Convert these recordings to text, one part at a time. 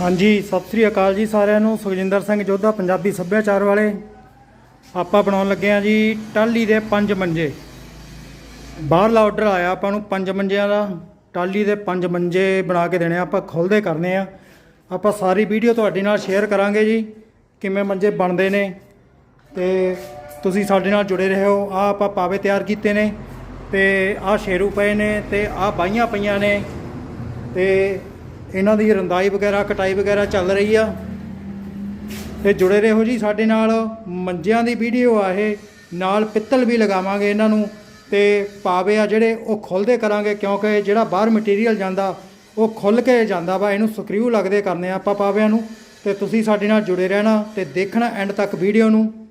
ਹਾਂਜੀ, ਸਤਿ ਸ੍ਰੀ ਅਕਾਲ ਜੀ ਸਾਰਿਆਂ ਨੂੰ। ਸੁਖਜਿੰਦਰ ਸਿੰਘ ਜੋਧਾ, ਪੰਜਾਬੀ ਸੱਭਿਆਚਾਰ ਵਾਲੇ। ਆਪਾਂ ਬਣਾਉਣ ਲੱਗੇ ਆ ਜੀ ਟਾਲੀ ਦੇ ਪੰਜ ਮੰਜੇ। ਬਾਹਰਲਾ ਆਰਡਰ ਆਇਆ ਆਪਾਂ ਨੂੰ ਪੰਜ ਮੰਜਿਆਂ ਦਾ। ਟਾਲੀ ਦੇ ਪੰਜ ਮੰਜੇ ਬਣਾ ਕੇ ਦੇਣੇ ਆ, ਆਪਾਂ ਖੁੱਲਦੇ ਕਰਨੇ ਆ। ਆਪਾਂ ਸਾਰੀ ਵੀਡੀਓ ਤੁਹਾਡੇ ਨਾਲ ਸ਼ੇਅਰ ਕਰਾਂਗੇ ਜੀ, ਕਿਵੇਂ ਮੰਜੇ ਬਣਦੇ ਨੇ। ਤੇ ਤੁਸੀਂ ਸਾਡੇ ਨਾਲ ਜੁੜੇ ਰਹੋ ਆ ਆਪਾਂ ਪਾਵੇ ਤਿਆਰ ਕੀਤੇ ਨੇ। ਤੇ ਆ ਸ਼ੇਰੂ ਪਏ ਨੇ ਤੇ ਆ ਬਾਈਆਂ ਪਈਆਂ ਨੇ। ਤੇ ਇਹਨਾਂ ਦੀ ਰੰਦਾਈ ਵਗੈਰਾ, ਕਟਾਈ ਵਗੈਰਾ ਚੱਲ ਰਹੀ ਆ। ਤੇ ਜੁੜੇ ਰਹੋ ਜੀ ਸਾਡੇ ਨਾਲ। ਮੰਜਿਆਂ ਦੀ ਵੀਡੀਓ ਆ ਇਹ। ਨਾਲ ਪਿੱਤਲ ਵੀ ਲਗਾਵਾਂਗੇ ਇਹਨਾਂ ਨੂੰ। ਤੇ ਪਾਵੇ ਆ ਜਿਹੜੇ ਉਹ ਖੁੱਲਦੇ ਕਰਾਂਗੇ ਕਿਉਂਕਿ ਜਿਹੜਾ ਬਾਹਰ ਮਟੀਰੀਅਲ ਜਾਂਦਾ, ਉਹ ਖੁੱਲ ਕੇ ਜਾਂਦਾ ਵਾ। ਇਹਨੂੰ ਸਕਰੂ ਲੱਗਦੇ ਕਰਨੇ ਆ ਆਪਾਂ ਪਾਵਿਆਂ ਨੂੰ। ਤੇ ਤੁਸੀਂ ਸਾਡੇ ਨਾਲ ਜੁੜੇ ਰਹਿਣਾ ਤੇ ਦੇਖਣਾ ਐਂਡ ਤੱਕ ਵੀਡੀਓ ਨੂੰ।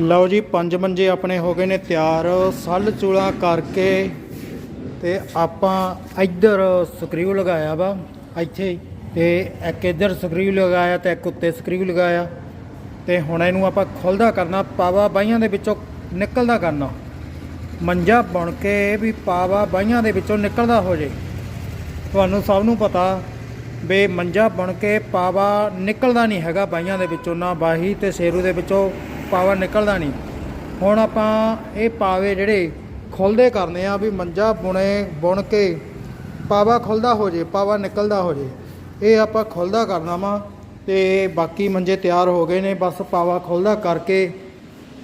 ਲਓ ਜੀ, ਪੰਜ ਮੰਜੇ ਆਪਣੇ ਹੋ ਗਏ ਨੇ ਤਿਆਰ। ਸੱਲ ਚੂਲਾ ਕਰਕੇ ਤੇ ਆਪਾਂ ਇੱਧਰ ਸਕਰੂ ਲਗਾਇਆ ਵਾ, ਇੱਥੇ ਤੇ ਇੱਕ ਇੱਧਰ ਸਕਰੂ ਲਗਾਇਆ ਤੇ ਇੱਕ ਉੱਤੇ ਸਕਰੂ ਲਗਾਇਆ। ਤੇ ਹੁਣ ਇਹਨੂੰ ਆਪਾਂ ਖੁੱਲਦਾ ਕਰਨਾ, ਪਾਵਾ ਬਾਈਆਂ ਦੇ ਵਿੱਚੋਂ ਨਿਕਲਦਾ ਕਰਨਾ। ਮੰਜਾ ਬਣ ਕੇ ਵੀ ਪਾਵਾ ਬਾਈਆਂ ਦੇ ਵਿੱਚੋਂ ਨਿਕਲਦਾ ਹੋ ਜੇ। ਤੁਹਾਨੂੰ ਸਭ ਨੂੰ ਪਤਾ ਵੀ ਮੰਜਾ ਬਣ ਕੇ ਪਾਵਾ ਨਿਕਲਦਾ ਨਹੀਂ ਹੈਗਾ ਬਾਈਆਂ ਦੇ ਵਿੱਚੋਂ, ਨਾ ਬਾਹੀ ਤੇ ਸ਼ੇਰੂ ਦੇ ਵਿੱਚੋਂ। ਪਾਵਾ ਨਿਕਲਦਾ ਨਹੀਂ। ਹੁਣ ਆਪਾਂ ਇਹ ਪਾਵੇ ਜਿਹੜੇ ਖੁੱਲਦੇ ਕਰਨੇ ਆ ਵੀ ਮੰਜਾ ਬੁਣੇ, ਬੁਣ ਕੇ ਪਾਵਾ ਖੁੱਲਦਾ ਹੋ ਜੇ, ਪਾਵਾ ਨਿਕਲਦਾ ਹੋ ਜੇ। ਇਹ ਆਪਾਂ ਖੁੱਲਦਾ ਕਰਨਾ ਵਾ ਤੇ ਬਾਕੀ ਮੰਜੇ ਤਿਆਰ ਹੋ ਗਏ ਨੇ, ਬਸ ਪਾਵਾ ਖੁੱਲਦਾ ਕਰਕੇ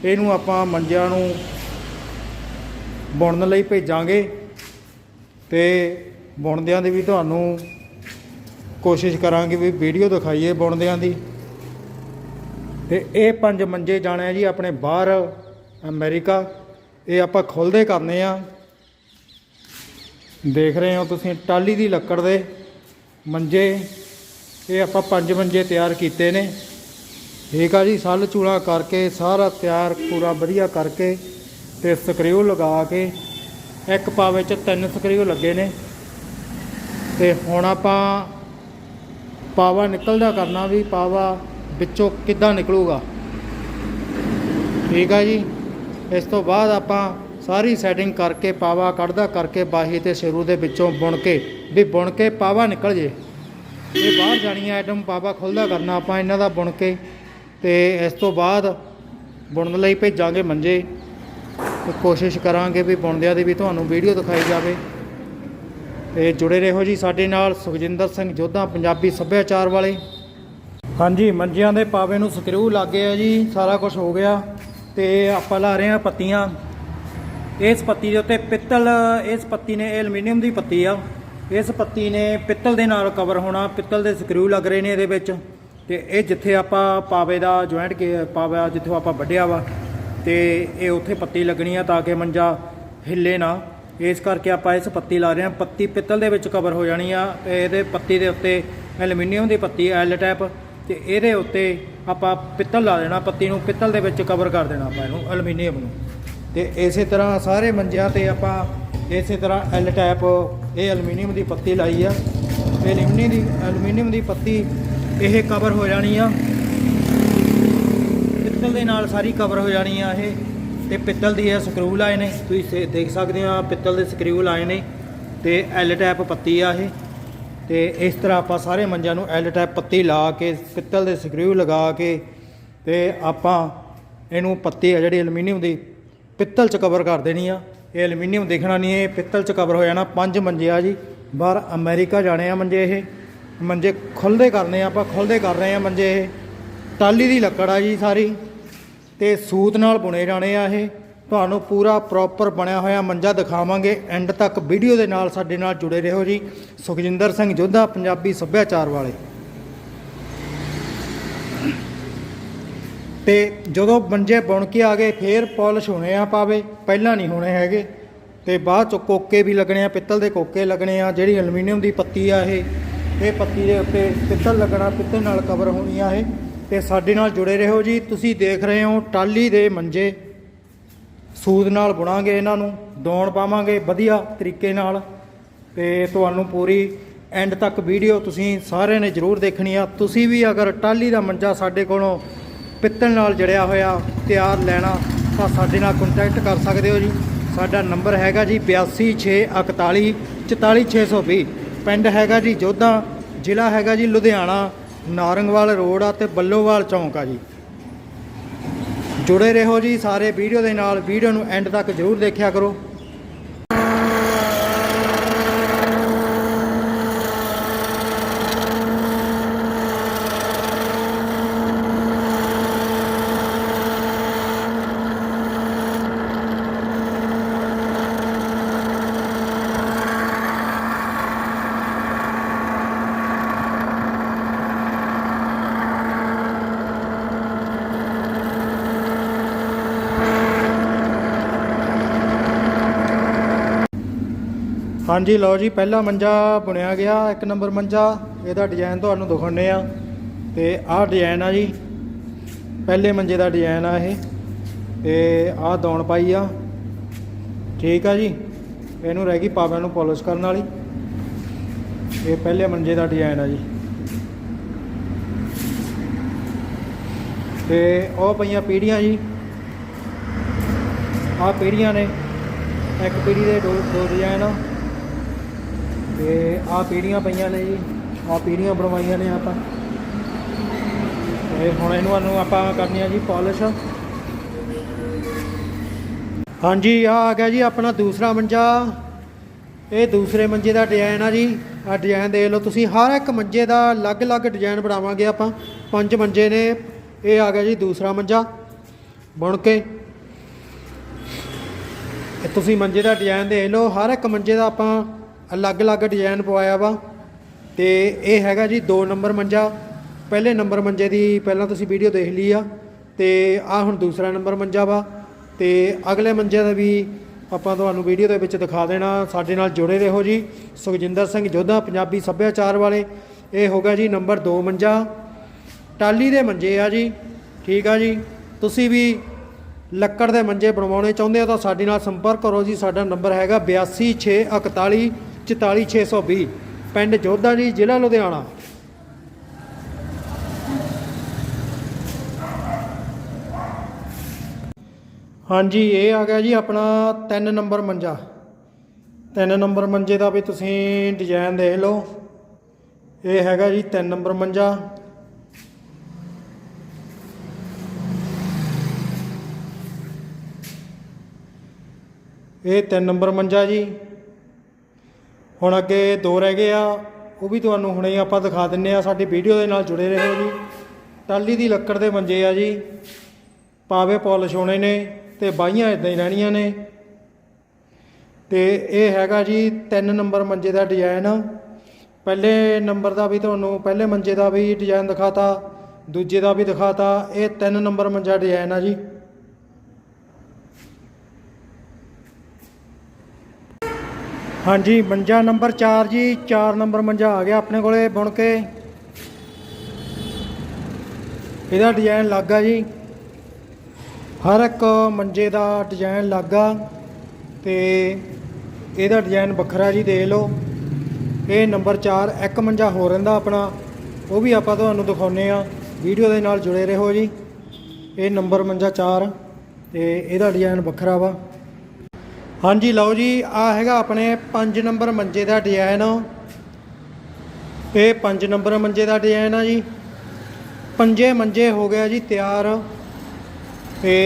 ਇਹਨੂੰ ਆਪਾਂ ਮੰਜਿਆਂ ਨੂੰ ਬੁਣਨ ਲਈ ਭੇਜਾਂਗੇ ਤੇ ਬੁਣਦਿਆਂ ਦੀ ਵੀ ਤੁਹਾਨੂੰ ਕੋਸ਼ਿਸ਼ ਕਰਾਂਗੇ ਵੀ ਵੀਡੀਓ ਦਿਖਾਈਏ ਬੁਣਦਿਆਂ ਦੀ। ਤੇ ਇਹ ਪੰਜ ਮੰਜੇ ਜਾਣੇ ਆ ਜੀ ਆਪਣੇ ਬਾਹਰ ਅਮਰੀਕਾ। ਇਹ ਆਪਾਂ ਖੁੱਲਦੇ ਕਰਨੇ ਆ। ਦੇਖ ਰਹੇ ਹੋ ਤੁਸੀਂ ਟਾਲੀ ਦੀ ਲੱਕੜ ਦੇ ਮੰਜੇ। ਇਹ ਆਪਾਂ ਪੰਜ ਮੰਜੇ ਤਿਆਰ ਕੀਤੇ ਨੇ। ਠੀਕ ਆ ਜੀ, ਸੱਲ ਚੂਲਾ ਕਰਕੇ, ਸਾਰਾ ਤਿਆਰ ਪੂਰਾ ਵਧੀਆ ਕਰਕੇ ਤੇ ਸਕਰੂ ਲਗਾ ਕੇ ਇੱਕ ਪਾਵੇ ਚ ਤਿੰਨ ਸਕਰੂ ਲੱਗੇ ਨੇ। ਤੇ ਹੁਣ ਆਪਾਂ ਪਾਵਾ ਨਿਕਲਦਾ ਕਰਨਾ ਵੀ, ਪਾਵਾ ਵਿੱਚੋਂ ਕਿੱਦਾਂ ਨਿਕਲੂਗਾ? ਠੀਕ ਆ ਜੀ। ਇਸ ਤੋਂ ਬਾਅਦ ਆਪਾਂ ਸਾਰੀ ਸੈਟਿੰਗ ਕਰਕੇ, ਪਾਵਾ ਕੱਢਦਾ ਕਰਕੇ, ਬਾਹੀ ਤੇ ਸਿਰੂ ਦੇ ਵਿੱਚੋਂ ਬੁਣ ਕੇ, ਵੀ ਬੁਣ ਕੇ ਪਾਵਾ ਨਿਕਲ ਜੇ। ਇਹ ਬਾਹਰ ਜਾਣੀ ਆਈਟਮ ਪਾਵਾ ਖੁੱਲਦਾ ਕਰਨਾ ਆਪਾਂ ਇਹਨਾਂ ਦਾ ਬੁਣ ਕੇ। ਤੇ ਇਸ ਤੋਂ ਬਾਅਦ ਬੁਣਨ ਲਈ ਭੇਜਾਂਗੇ ਮੰਜੇ। ਤੇ ਕੋਸ਼ਿਸ਼ ਕਰਾਂਗੇ ਵੀ ਬੁਣਦਿਆਂ ਦੀ ਵੀ ਤੁਹਾਨੂੰ ਵੀਡੀਓ ਦਿਖਾਈ ਜਾਵੇ। ਤੇ ਜੁੜੇ ਰਹੋ ਜੀ ਸਾਡੇ ਨਾਲ ਸੁਖਜਿੰਦਰ ਸਿੰਘ ਜੋਧਾ, ਪੰਜਾਬੀ ਸੱਭਿਆਚਾਰ ਵਾਲੇ। ਹਾਂਜੀ, ਮੰਜਿਆਂ ਦੇ ਪਾਵੇ ਨੂੰ ਸਕਰੂ ਲੱਗ ਗਏ ਆ ਜੀ, ਸਾਰਾ ਕੁਝ ਹੋ ਗਿਆ ਤੇ ਆਪਾਂ ਲਾ ਰਹੇ ਆ ਪੱਤੀਆਂ। ਇਸ ਪੱਤੀ ਦੇ ਉੱਤੇ ਪਿੱਤਲ, ਇਸ ਪੱਤੀ ਨੇ ਇਹ ਐਲੂਮੀਨੀਅਮ ਦੀ ਪੱਤੀ ਆ। ਇਸ ਪੱਤੀ ਨੇ ਪਿੱਤਲ ਦੇ ਨਾਲ ਕਵਰ ਹੋਣਾ, ਪਿੱਤਲ ਦੇ ਸਕਰੂ ਲੱਗ ਰਹੇ ਨੇ ਇਹਦੇ ਵਿੱਚ। ਤੇ ਇਹ ਜਿੱਥੇ ਆਪਾਂ ਪਾਵੇ ਦਾ ਜੁਆਇੰਟ ਕੇ, ਪਾਵਾ ਜਿੱਥੋਂ ਆਪਾਂ ਵੱਢਿਆ ਵਾ, ਤੇ ਇਹ ਉੱਥੇ ਪੱਤੀ ਲੱਗਣੀ ਆ ਤਾਂ ਕਿ ਮੰਜਾ ਹਿੱਲੇ ਨਾ। ਇਸ ਕਰਕੇ ਆਪਾਂ ਇਸ ਪੱਤੀ ਲਾ ਰਹੇ ਹਾਂ, ਪੱਤੀ ਪਿੱਤਲ ਦੇ ਵਿੱਚ ਕਵਰ ਹੋ ਜਾਣੀ ਆ ਤੇ ਇਹਦੇ ਪੱਤੀ ਦੇ ਉੱਤੇ ਐਲੂਮੀਨੀਅਮ ਦੀ ਪੱਤੀ ਐਲ ਟੈਪ ਤੇ ਇਹਦੇ ਉੱਤੇ ਆਪਾਂ ਪਿੱਤਲ ਲਾ ਦੇਣਾ, ਪੱਤੀ ਨੂੰ ਪਿੱਤਲ ਦੇ ਵਿੱਚ ਕਵਰ ਕਰ ਦੇਣਾ ਆਪਾਂ ਇਹਨੂੰ ਐਲੂਮੀਨੀਅਮ ਨੂੰ। ਤੇ ਇਸੇ ਤਰ੍ਹਾਂ ਸਾਰੇ ਮੰਜਿਆਂ ਤੇ ਆਪਾਂ ਇਸੇ ਤਰ੍ਹਾਂ ਐਲ ਟੈਪ ਇਹ ਐਲੂਮੀਨੀਅਮ ਦੀ ਪੱਤੀ ਲਾਈ ਆ। ਤੇ ਐਲੂਮੀਨੀਅਮ ਦੀ ਐਲੂਮੀਨੀਅਮ ਦੀ ਪੱਤੀ ਇਹ ਕਵਰ ਹੋ ਜਾਣੀ ਆ। ਪਿੱਤਲ ਦੇ ਨਾਲ ਸਾਰੀ ਕਵਰ ਹੋ ਜਾਣੀ ਆ ਇਹ। ਤੇ ਪਿੱਤਲ ਦੀ ਇਹ ਸਕਰੂ ਲਾਏ ਨੇ। ਤੁਸੀਂ ਸੇ- ਦੇਖ ਸਕਦੇ ਆ, ਪਿੱਤਲ ਦੇ ਸਕਰੂ ਲਾਏ ਨੇ। ਤੇ ਐਲ ਟੈਪ ਪੱਤੀ ਆ ਇਹ। ਤੇ ਇਸ ਤਰ੍ਹਾਂ ਆਪਾਂ ਸਾਰੇ ਮੰਜਿਆਂ ਨੂੰ ਐਲ ਟੈਪ ਪੱਤੀ ਲਾ ਕੇ, ਪਿੱਤਲ ਦੇ ਸਕਰੂ ਲਗਾ ਕੇ ਤੇ ਆਪਾਂ ਇਹਨੂੰ ਪੱਤੀ ਆ ਜਿਹੜੀ ਐਲੂਮੀਨੀਅਮ ਦੀ, ਪਿੱਤਲ ਚ ਕਵਰ ਕਰ ਦੇਣੀ ਆ। ਇਹ ਐਲੂਮੀਨੀਅਮ ਦੇਖਣਾ ਨਹੀਂ, ਇਹ ਪਿੱਤਲ ਚ ਕਵਰ ਹੋ ਜਾਣਾ ਪੰਜ ਮੰਜੇ ਆ ਜੀ। ਬਾਹਰ ਅਮਰੀਕਾ ਜਾਣੇ ਆ ਮੰਜੇ ਇਹ। ਮੰਜੇ ਖੁੱਲਦੇ ਕਰਨੇ ਆ ਆਪਾਂ ਖੁੱਲਦੇ ਕਰ ਰਹੇ ਆ ਮੰਜੇ ਇਹ। ਟਾਲੀ ਦੀ ਲੱਕੜ ਆ ਜੀ ਸਾਰੀ ਤੇ ਸੂਤ ਨਾਲ ਬੁਣੇ ਜਾਣੇ ਆ ਇਹ। ਤੁਹਾਨੂੰ ਪੂਰਾ ਪ੍ਰੋਪਰ ਬਣਿਆ ਹੋਇਆ ਮੰਜਾ ਦਿਖਾਵਾਂਗੇ। ਐਂਡ ਤੱਕ ਵੀਡੀਓ ਦੇ ਨਾਲ ਸਾਡੇ ਨਾਲ ਜੁੜੇ ਰਹੋ ਜੀ। ਸੁਖਜਿੰਦਰ ਸਿੰਘ ਜੋਧਾ, ਪੰਜਾਬੀ ਸੱਭਿਆਚਾਰ ਵਾਲੇ। ਤੇ ਜਦੋਂ ਮੰਜੇ ਬੁਣ ਕੇ ਆ ਗਏ, ਫੇਰ ਪਾਲਿਸ਼ ਹੋਣੇ ਆ ਪਾਵੇ। ਪਹਿਲਾਂ ਨਹੀਂ ਹੋਣੇ ਹੈਗੇ। ਤੇ ਬਾਅਦ ਚ ਕੋਕੇ ਵੀ ਲੱਗਣੇ ਆ, ਪਿੱਤਲ ਦੇ ਕੋਕੇ ਲੱਗਣੇ ਆ, ਜਿਹੜੀ ਐਲੂਮੀਨੀਅਮ ਦੀ ਪੱਤੀ ਆ ਇਹ। ਇਹ ਪੱਤੀ ਦੇ ਉੱਤੇ ਪਿੱਤਲ ਲੱਗਣਾ, ਪਿੱਤਲ ਨਾਲ ਕਵਰ ਹੋਣੀ ਆ ਇਹ। ਤੇ ਸਾਡੇ ਨਾਲ ਜੁੜੇ ਰਹੋ ਜੀ। ਤੁਸੀਂ ਦੇਖ ਰਹੇ ਹੋ ਟਾਲੀ ਦੇ ਮੰਜੇ। ਸੂਦ ਨਾਲ ਬੁਣਾਂਗੇ ਇਹਨਾਂ ਨੂੰ, ਦੌਣ ਪਾਵਾਂਗੇ ਵਧੀਆ ਤਰੀਕੇ ਨਾਲ। ਤੇ ਤੁਹਾਨੂੰ ਪੂਰੀ ਐਂਡ ਤੱਕ ਵੀਡੀਓ ਤੁਸੀਂ ਸਾਰਿਆਂ ਨੇ ਜ਼ਰੂਰ ਦੇਖਣੀ ਆ। ਤੁਸੀਂ ਵੀ ਅਗਰ ਟਾਲੀ ਦਾ ਮੰਜਾ ਸਾਡੇ ਕੋਲੋਂ ਪਿੱਤਲ ਨਾਲ ਜੜਿਆ ਹੋਇਆ ਤਿਆਰ ਲੈਣਾ, ਤਾਂ ਸਾਡੇ ਨਾਲ ਕੰਟੈਕਟ ਕਰ ਸਕਦੇ ਹੋ ਜੀ। ਸਾਡਾ ਨੰਬਰ ਹੈਗਾ ਜੀ 826141 44620 ਪਿੰਡ ਹੈਗਾ ਜੀ ਜੋਧਾ, ਜ਼ਿਲ੍ਹਾ ਹੈਗਾ ਜੀ ਲੁਧਿਆਣਾ, ਨਾਰੰਗਵਾਲ ਰੋਡ ਆ ਤੇ ਬੱਲੋਵਾਲ ਚੌਂਕ ਆ ਜੀ। ਜੁੜੇ ਰਹੋ ਜੀ ਸਾਰੇ ਵੀਡੀਓ ਦੇ ਨਾਲ। ਵੀਡੀਓ ਨੂੰ ਐਂਡ ਤੱਕ ਜ਼ਰੂਰ ਦੇਖਿਆ ਕਰੋ। ਹਾਂਜੀ, ਲਓ ਜੀ, ਪਹਿਲਾ ਮੰਜਾ ਬੁਣਿਆ ਗਿਆ, ਇੱਕ ਨੰਬਰ ਮੰਜਾ। ਇਹਦਾ ਡਿਜ਼ਾਈਨ ਤੁਹਾਨੂੰ ਦਿਖਾਉਂਦੇ ਆ ਤੇ ਆਹ ਡਿਜ਼ਾਈਨ ਆ ਜੀ, ਪਹਿਲੇ ਮੰਜੇ ਦਾ ਡਿਜ਼ਾਈਨ ਆ ਇਹ। ਤੇ ਆਹ ਦੌਣ ਪਾਈ ਆ। ਠੀਕ ਆ ਜੀ, ਇਹਨੂੰ ਰਹਿ ਗਈ ਪਾਵਿਆਂ ਨੂੰ ਪਾਲਿਸ਼ ਕਰਨ ਵਾਲੀ। ਇਹ ਪਹਿਲੇ ਮੰਜੇ ਦਾ ਡਿਜ਼ਾਈਨ ਆ ਜੀ। ਤੇ ਉਹ ਪਈਆਂ ਪੀੜੀਆਂ ਜੀ। ਆਹ ਪੀੜੀਆਂ ਨੇ, ਇੱਕ ਪੀੜੀ ਦੇ ਦੋ ਦੋ ਡਿਜ਼ਾਈਨ ਆ। ਤੇ ਆਹ ਪੀੜੀਆਂ ਪਈਆਂ ਨੇ ਜੀ। ਆਹ ਪੀੜੀਆਂ ਬਣਵਾਈਆਂ ਨੇ ਆਪਾਂ। ਤੇ ਹੁਣ ਇਹਨੂੰ ਨੂੰ ਆਪਾਂ ਕਰਨੀ ਆ ਜੀ ਪਾਲਿਸ਼। ਹਾਂਜੀ ਆ ਆ ਗਿਆ ਜੀ ਆਪਣਾ ਦੂਸਰਾ ਮੰਜਾ। ਇਹ ਦੂਸਰੇ ਮੰਜੇ ਦਾ ਡਿਜ਼ਾਈਨ ਆ ਜੀ। ਆ ਡਿਜ਼ਾਈਨ ਦੇਖ ਲਓ ਤੁਸੀਂ, ਹਰ ਇੱਕ ਮੰਜੇ ਦਾ ਅਲੱਗ-ਅਲੱਗ ਡਿਜ਼ਾਈਨ ਬਣਾਵਾਂਗੇ ਆਪਾਂ। ਪੰਜ ਮੰਜੇ ਨੇ। ਇਹ ਆ ਗਿਆ ਜੀ ਦੂਸਰਾ ਮੰਜਾ। ਬਣ ਕੇ। ਤੁਸੀਂ ਮੰਜੇ ਦਾ ਡਿਜ਼ਾਈਨ ਦੇਖ ਲਓ, ਹਰ ਇੱਕ ਮੰਜੇ ਦਾ ਆਪਾਂ ਅਲੱਗ-ਅਲੱਗ ਡਿਜ਼ਾਈਨ ਪਵਾਇਆ ਵਾ। ਤੇ ਇਹ ਹੈਗਾ ਜੀ 2 ਨੰਬਰ ਮੰਜਾ। ਪਹਿਲੇ ਨੰਬਰ ਮੰਜੇ ਦੀ ਪਹਿਲਾਂ ਤੁਸੀਂ ਵੀਡੀਓ ਦੇਖ ਲਈ ਆ। ਤੇ ਆ ਹੁਣ ਦੂਸਰਾ ਨੰਬਰ ਮੰਜਾ ਵਾ। ਤੇ ਅਗਲੇ ਮੰਜੇ ਦਾ ਵੀ ਆਪਾਂ ਤੁਹਾਨੂੰ ਵੀਡੀਓ ਦੇ ਵਿੱਚ ਦਿਖਾ ਦੇਣਾ। ਸਾਡੇ ਨਾਲ ਜੁੜੇ ਰਹੋ ਜੀ। ਸੁਖਜਿੰਦਰ ਸਿੰਘ ਜੋਧਾ, ਪੰਜਾਬੀ ਸੱਭਿਆਚਾਰ ਵਾਲੇ। ਇਹ ਹੋਗਾ ਜੀ ਨੰਬਰ 2 ਮੰਜਾ। ਟਾਲੀ ਦੇ ਮੰਜੇ ਆ ਜੀ। ਠੀਕ ਆ ਜੀ। ਤੁਸੀਂ ਵੀ ਲੱਕੜ ਦੇ ਮੰਜੇ ਬਣਵਾਉਣੇ ਚਾਹੁੰਦੇ ਹੋ ਤਾਂ ਸਾਡੇ ਨਾਲ ਸੰਪਰਕ ਕਰੋ ਜੀ। ਸਾਡਾ ਨੰਬਰ ਹੈਗਾ 8261 44620 ਪਿੰਡ ਜੋਧਾ ਜੀ, ਜ਼ਿਲ੍ਹਾ ਲੁਧਿਆਣਾ। ਹਾਂਜੀ, ਇਹ ਆ ਗਿਆ ਜੀ ਆਪਣਾ 3 ਨੰਬਰ ਮੰਜਾ। 3 ਨੰਬਰ ਮੰਜੇ ਦਾ ਵੀ ਤੁਸੀਂ ਡਿਜ਼ਾਈਨ ਦੇਖ ਲਓ। ਇਹ ਹੈਗਾ ਜੀ 3 ਨੰਬਰ ਮੰਜਾ। ਇਹ 3 ਨੰਬਰ ਮੰਜਾ ਜੀ। ਹੁਣ ਅੱਗੇ ਦੋ ਰਹਿ ਗਏ ਆ, ਉਹ ਵੀ ਤੁਹਾਨੂੰ ਹੁਣੇ ਆਪਾਂ ਦਿਖਾ ਦਿੰਨੇ ਆ, ਸਾਡੀ ਵੀਡੀਓ ਦੇ ਨਾਲ ਜੁੜੇ ਰਹੋ ਜੀ। ਟਾਲੀ ਦੀ ਲੱਕੜ ਦੇ ਮੰਜੇ ਆ ਜੀ, ਪਾਵੇ ਪਾਲਿਸ਼ ਹੋਣੇ ਨੇ ਤੇ ਬਾਈਆਂ ਇਦਾਂ ਹੀ ਰਹਿਣੀਆਂ ਨੇ। ਤੇ ਇਹ ਹੈਗਾ ਜੀ 3 ਨੰਬਰ ਮੰਜੇ ਦਾ ਡਿਜ਼ਾਈਨ ਪਹਿਲੇ ਨੰਬਰ ਦਾ ਵੀ ਤੁਹਾਨੂੰ, ਪਹਿਲੇ ਮੰਜੇ ਦਾ ਵੀ ਡਿਜ਼ਾਈਨ ਦਿਖਾਤਾ, ਦੂਜੇ ਦਾ ਵੀ ਦਿਖਾਤਾ, ਇਹ 3 ਨੰਬਰ ਮੰਜਾ ਡਿਜ਼ਾਈਨ ਆ ਜੀ। ਹਾਂਜੀ, ਮੰਜਾ ਨੰਬਰ 4 ਜੀ 4 ਨੰਬਰ ਮੰਜਾ ਆ ਗਿਆ ਆਪਣੇ ਕੋਲੇ, ਬੁਣ ਕੇ। ਇਹਦਾ ਡਿਜ਼ਾਈਨ ਲੱਗਾ ਜੀ। ਹਰ ਇੱਕ ਮੰਜੇ ਦਾ ਡਿਜ਼ਾਈਨ ਲੱਗਾ ਤੇ ਇਹਦਾ ਡਿਜ਼ਾਈਨ ਵੱਖਰਾ ਜੀ, ਦੇਖ ਲਓ। ਇਹ ਨੰਬਰ 4 ਇੱਕ ਮੰਜਾ ਹੋ ਰਹਿੰਦਾ ਆਪਣਾ, ਉਹ ਵੀ ਆਪਾਂ ਤੁਹਾਨੂੰ ਦਿਖਾਉਨੇ ਆ ਵੀਡੀਓ ਦੇ ਨਾਲ ਜੁੜੇ ਰਹੋ ਜੀ। ਇਹ ਨੰਬਰ ਮੰਜਾ 4 ਤੇ ਇਹਦਾ ਡਿਜ਼ਾਈਨ ਵੱਖਰਾ ਵਾ। ਹਾਂਜੀ, ਲਓ ਜੀ, ਆ ਹੈਗਾ ਆਪਣੇ 5 ਨੰਬਰ ਮੰਜੇ ਦਾ ਡਿਜ਼ਾਈਨ ਇਹ 5 ਨੰਬਰ ਮੰਜੇ ਦਾ ਡਿਜ਼ਾਈਨ ਆ ਜੀ। ਪੰਜੇ ਮੰਜੇ ਹੋ ਗਿਆ ਜੀ ਤਿਆਰ। ਤੇ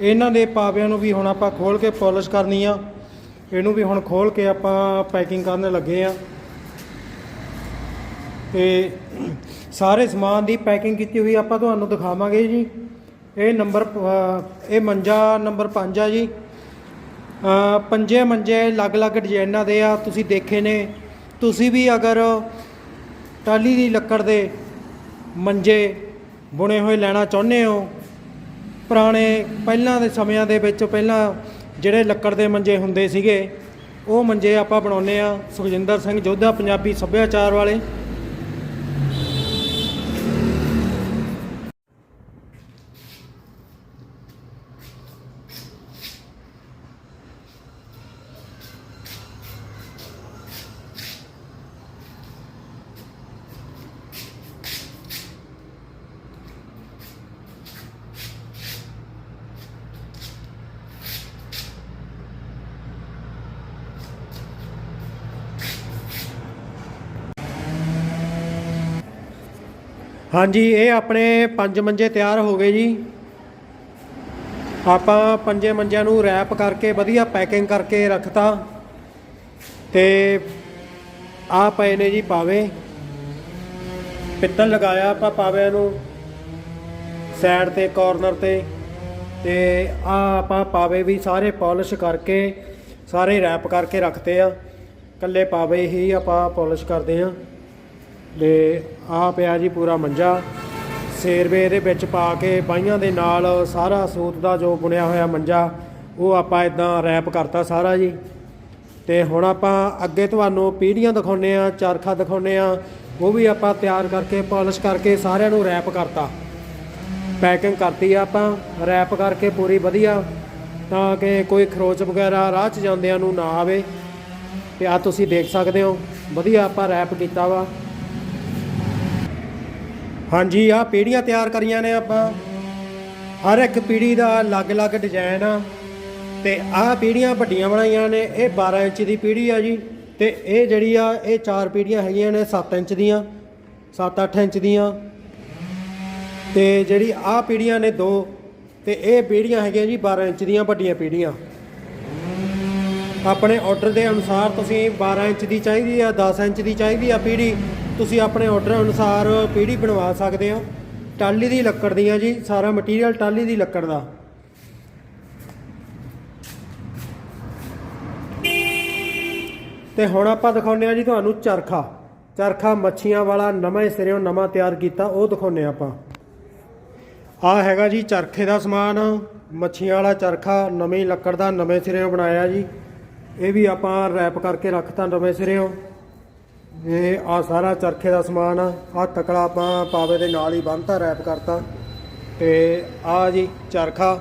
ਇਹਨਾਂ ਦੇ ਪਾਵਿਆਂ ਨੂੰ ਵੀ ਹੁਣ ਆਪਾਂ ਖੋਲ ਕੇ ਪਾਲਿਸ਼ ਕਰਨੀ ਆ। ਇਹਨੂੰ ਵੀ ਹੁਣ ਖੋਲ ਕੇ ਆਪਾਂ ਪੈਕਿੰਗ ਕਰਨ ਲੱਗੇ ਆ। ਤੇ ਸਾਰੇ ਸਮਾਨ ਦੀ ਪੈਕਿੰਗ ਕੀਤੀ ਹੋਈ ਆਪਾਂ ਤੁਹਾਨੂੰ ਦਿਖਾਵਾਂਗੇ ਜੀ। ਇਹ ਨੰਬਰ ਇਹ ਮੰਜਾ ਨੰਬਰ 5 ਆ ਜੀ। ਪੰਜੇ ਮੰਜੇ ਅਲੱਗ-ਅਲੱਗ ਡਿਜ਼ਾਈਨਾਂ ਦੇ ਆ, ਤੁਸੀਂ ਦੇਖੇ ਨੇ। ਤੁਸੀਂ ਵੀ ਅਗਰ ਟਾਲੀ ਦੀ ਲੱਕੜ ਦੇ ਮੰਜੇ ਬੁਣੇ ਹੋਏ ਲੈਣਾ ਚਾਹੁੰਦੇ ਹੋ, ਪੁਰਾਣੇ ਪਹਿਲਾਂ ਦੇ ਸਮਿਆਂ ਦੇ ਵਿੱਚ ਪਹਿਲਾਂ ਜਿਹੜੇ ਲੱਕੜ ਦੇ ਮੰਜੇ ਹੁੰਦੇ ਸੀਗੇ, ਉਹ ਮੰਜੇ ਆਪਾਂ ਬਣਾਉਂਦੇ ਆ ਸੁਖਜਿੰਦਰ ਸਿੰਘ ਜੋਧਾ, ਪੰਜਾਬੀ ਸੱਭਿਆਚਾਰ ਵਾਲੇ। ਹਾਂਜੀ, ਇਹ ਆਪਣੇ ਪੰਜ ਮੰਜੇ ਤਿਆਰ ਹੋ ਗਏ ਜੀ। ਆਪਾਂ ਪੰਜੇ ਮੰਜਿਆਂ ਨੂੰ ਰੈਪ ਕਰਕੇ ਵਧੀਆ ਪੈਕਿੰਗ ਕਰਕੇ ਰੱਖਤਾ। ਤੇ ਆ ਪਏ ਨੇ ਜੀ ਪਾਵੇ। ਪਿੱਤਲ ਲਗਾਇਆ ਆਪਾਂ ਪਾਵਿਆਂ ਨੂੰ। ਸਾਈਡ ਤੇ ਕਾਰਨਰ ਤੇ। ਤੇ ਆ ਆਪਾਂ ਪਾਵੇ ਵੀ ਸਾਰੇ ਪਾਲਿਸ਼ ਕਰਕੇ, ਸਾਰੇ ਰੈਪ ਕਰਕੇ ਰੱਖਤੇ ਆ। ਕੱਲੇ ਪਾਵੇ ਹੀ ਆਪਾਂ ਪਾਲਿਸ਼ ਕਰਦੇ ਆ। ਤੇ ਆ ਪਿਆ ਜੀ ਪੂਰਾ ਮੰਜਾ। ਸੇਰਵੇ ਇਹਦੇ ਵਿੱਚ ਪਾ ਕੇ ਬਾਈਆਂ ਦੇ ਨਾਲ ਸਾਰਾ ਸੂਤ ਦਾ ਜੋ ਬੁਣਿਆ ਹੋਇਆ ਮੰਜਾ, ਉਹ ਆਪਾਂ ਇਦਾਂ ਰੈਪ ਕਰਤਾ ਸਾਰਾ ਜੀ। ਤੇ ਹੁਣ ਆਪਾਂ ਅੱਗੇ ਤੁਹਾਨੂੰ ਪੀੜੀਆਂ ਦਿਖਾਉਨੇ ਆ ਚਰਖਾ ਦਿਖਾਉਨੇ ਆ ਉਹ ਵੀ ਆਪਾਂ ਤਿਆਰ ਕਰਕੇ, ਪਾਲਿਸ਼ ਕਰਕੇ ਸਾਰਿਆਂ ਨੂੰ ਰੈਪ ਕਰਤਾ। ਪੈਕਿੰਗ ਕਰਤੀ ਆਪਾਂ, ਰੈਪ ਕਰਕੇ ਪੂਰੀ ਵਧੀਆ। ਤਾਂ ਕਿ ਕੋਈ ਖਰੋਚ ਵਗੈਰਾ ਰਾਹ 'ਚ ਜਾਂਦਿਆਂ ਨੂੰ ਨਾ ਆਵੇ। ਤੇ ਆ ਤੁਸੀਂ ਦੇਖ ਸਕਦੇ ਹੋ, ਵਧੀਆ ਆਪਾਂ ਰੈਪ ਕੀਤਾ ਵਾ। ਹਾਂਜੀ ਆ ਪੀੜੀਆਂ ਤਿਆਰ ਕਰੀਆਂ ਨੇ ਆਪਾਂ। ਹਰ ਇੱਕ ਪੀੜੀ ਦਾ ਅਲੱਗ-ਅਲੱਗ ਡਿਜ਼ਾਈਨ ਆ। ਤੇ ਆਹ ਪੀੜੀਆਂ ਵੱਡੀਆਂ ਬਣਾਈਆਂ ਨੇ। ਇਹ 12 ਇੰਚ ਦੀ ਪੀੜੀ ਆ ਜੀ। ਤੇ ਇਹ ਜਿਹੜੀ ਆ, ਇਹ ਚਾਰ ਪੀੜੀਆਂ ਹੈਗੀਆਂ ਨੇ 7 ਇੰਚ ਦੀਆਂ 7-8 ਇੰਚ ਦੀਆਂ। ਤੇ ਜਿਹੜੀ ਆਹ ਪੀੜੀਆਂ ਨੇ ਦੋ, ਤੇ ਇਹ ਪੀੜੀਆਂ ਹੈਗੀਆਂ ਜੀ 12 ਇੰਚ ਦੀਆਂ ਵੱਡੀਆਂ ਪੀੜੀਆਂ ਆਪਣੇ ਆਰਡਰ ਦੇ ਅਨੁਸਾਰ ਤੁਸੀਂ 12 ਇੰਚ ਦੀ ਚਾਹੀਦੀ ਆ 10 ਇੰਚ ਦੀ ਚਾਹੀਦੀ ਆ ਪੀੜੀ ਤੁਸੀਂ ਆਪਣੇ ਆਰਡਰ ਅਨੁਸਾਰ ਪੀੜੀ ਬਣਵਾ ਸਕਦੇ ਹੋ। ਟਾਲੀ ਦੀ ਲੱਕੜ ਦੀਆਂ ਜੀ, ਸਾਰਾ ਮਟੀਰੀਅਲ ਟਾਲੀ ਦੀ ਲੱਕੜ ਦਾ। ਤੇ ਹੁਣ ਆਪਾਂ ਦਿਖਾਉਂਦੇ ਆ ਜੀ ਤੁਹਾਨੂੰ ਚਰਖਾ। ਚਰਖਾ ਮੱਛੀਆਂ ਵਾਲਾ ਨਵੇਂ ਸਿਰਿਓਂ ਨਵਾਂ ਤਿਆਰ ਕੀਤਾ, ਉਹ ਦਿਖਾਉਂਦੇ ਆ ਆਪਾਂ। ਆ ਹੈਗਾ ਜੀ ਚਰਖੇ ਦਾ ਸਮਾਨ। ਮੱਛੀਆਂ ਵਾਲਾ ਚਰਖਾ, ਨਵੀਂ ਲੱਕੜ ਦਾ, ਨਵੇਂ ਸਿਰਿਓਂ ਬਣਾਇਆ ਜੀ। ਇਹ ਵੀ ਆਪਾਂ ਰੈਪ ਕਰਕੇ ਰੱਖਤਾ ਨਵੇਂ ਸਿਰਿਓਂ। ਇਹ ਆ ਸਾਰਾ ਚਰਖੇ ਦਾ ਸਮਾਨ, ਆ ਆਹ ਤਕੜਾ ਆਪਾਂ ਪਾਵੇ ਦੇ ਨਾਲ ਹੀ ਬੰਨਤਾ ਰੈਪ ਕਰਤਾ। ਤੇ ਆ ਜੀ ਚਰਖਾ।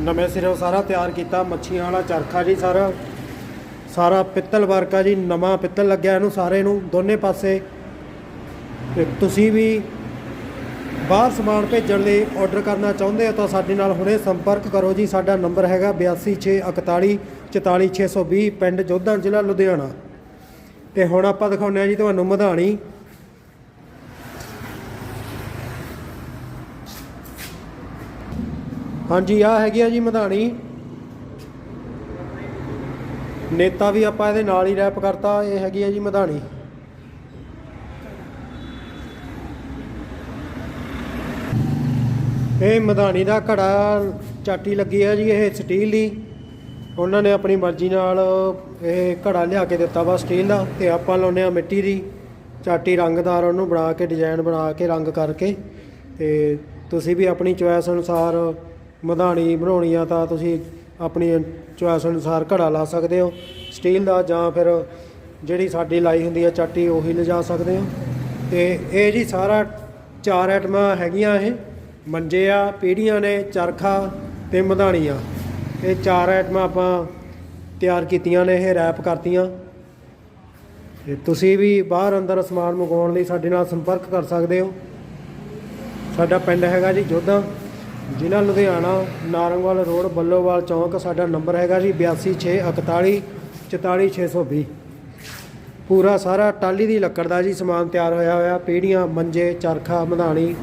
ਨਵੇਂ ਸਿਰਿਓਂ ਸਾਰਾ ਤਿਆਰ ਕੀਤਾ, ਮੱਛੀਆਂ ਵਾਲਾ ਚਰਖਾ ਜੀ ਸਾਰਾ। ਸਾਰਾ ਪਿੱਤਲ ਵਰਕ ਆ ਜੀ, ਨਵਾਂ ਪਿੱਤਲ ਲੱਗਿਆ ਇਹਨੂੰ ਸਾਰੇ ਨੂੰ, ਦੋਨੇ ਪਾਸੇ। ਤੇ ਤੁਸੀਂ ਵੀ ਬਾਹਰ ਸਮਾਨ ਭੇਜਣ ਲਈ ਆਰਡਰ ਕਰਨਾ ਚਾਹੁੰਦੇ ਹੋ ਤਾਂ ਸਾਡੇ ਨਾਲ ਹੁਣੇ ਸੰਪਰਕ ਕਰੋ ਜੀ। ਸਾਡਾ ਨੰਬਰ ਹੈਗਾ 826414 44620 ਪਿੰਡ ਜੋਧਾ ਜ਼ਿਲ੍ਹਾ ਲੁਧਿਆਣਾ। ਤੇ ਹੁਣ ਆਪਾਂ ਦਿਖਾਉਂਦੇ ਆ ਜੀ ਤੁਹਾਨੂੰ ਮਧਾਣੀ। ਹਾਂਜੀ ਆ ਹੈਗੀ ਆ ਜੀ ਮਧਾਣੀ। ਨੇਤਾ ਵੀ ਆਪਾਂ ਇਹਦੇ ਨਾਲ ਹੀ ਰੈਪ ਕਰਤਾ, ਇਹ ਹੈਗੀ ਆ ਜੀ ਮਧਾਣੀ। ਇਹ ਮਧਾਣੀ ਦਾ ਘੜਾ ਚਾਟੀ ਲੱਗੀ ਹੈ ਜੀ, ਇਹ ਸਟੀਲ ਦੀ। ਉਹਨਾਂ ਨੇ ਆਪਣੀ ਮਰਜ਼ੀ ਨਾਲ ਇਹ ਘੜਾ ਲਿਆ ਕੇ ਦਿੱਤਾ ਵਾ ਸਟੀਲ ਦਾ ਤੇ ਆਪਾਂ ਲਾਉਂਦੇ ਆ ਮਿੱਟੀ ਦੀ, ਚਾਟੀ ਰੰਗਦਾਰ ਉਹਨੂੰ ਬਣਾ ਕੇ ਡਿਜ਼ਾਈਨ ਬਣਾ ਕੇ, ਰੰਗ ਕਰਕੇ ਤੇ ਤੁਸੀਂ ਵੀ ਆਪਣੀ ਚੁਆਇਸ ਅਨੁਸਾਰ ਮਧਾਣੀ ਬਣਾਉਣੀ ਆ ਤਾਂ ਤੁਸੀਂ ਆਪਣੀ ਚੁਆਇਸ ਅਨੁਸਾਰ ਘੜਾ ਲਾ ਸਕਦੇ ਹੋ, ਸਟੀਲ ਦਾ ਜਾਂ ਫਿਰ ਜਿਹੜੀ ਸਾਡੀ ਲਾਈ ਹੁੰਦੀ ਆ ਚਾਟੀ ਉਹੀ ਲਿਜਾ ਸਕਦੇ ਹੋ। ਤੇ ਇਹ ਜੀ ਸਾਰਾ ਚਾਰ ਆਈਟਮਾਂ ਹੈਗੀਆਂ ਇਹ, ਮੰਜੇ ਆ, ਪੀੜੀਆਂ ਨੇ, ਚਰਖਾ ਤੇ ਆ ਇਹ ਚਾਰ ਆਈਟਮਾਂ ਆਪਾਂ ਤਿਆਰ ਕੀਤੀਆਂ ਨੇ, ਇਹ ਰੈਪ ਕਰਤੀਆਂ। ਤੇ ਤੁਸੀਂ ਵੀ ਬਾਹਰ ਅੰਦਰ ਸਮਾਨ ਮੰਗਵਾਉਣ ਲਈ ਸਾਡੇ ਨਾਲ ਸੰਪਰਕ ਕਰ ਸਕਦੇ ਹੋ। ਸਾਡਾ ਪਿੰਡ ਹੈਗਾ ਜੀ ਜੋਧਾ, ਜ਼ਿਲ੍ਹਾ ਲੁਧਿਆਣਾ, ਨਾਰੰਗਵਾਲ ਰੋਡ, ਬੱਲੋਵਾਲ ਚੌਂਕ, ਸਾਡਾ ਨੰਬਰ ਹੈਗਾ ਜੀ 826414 44620 ਪੂਰਾ ਸਾਰਾ ਟਾਲੀ ਦੀ ਲੱਕੜ ਦਾ ਜੀ ਸਮਾਨ ਤਿਆਰ ਹੋਇਆ ਹੋਇਆ, ਪੀੜੀਆਂ, ਮੰਜੇ, ਚਰਖਾ, ਮਧਾਣੀ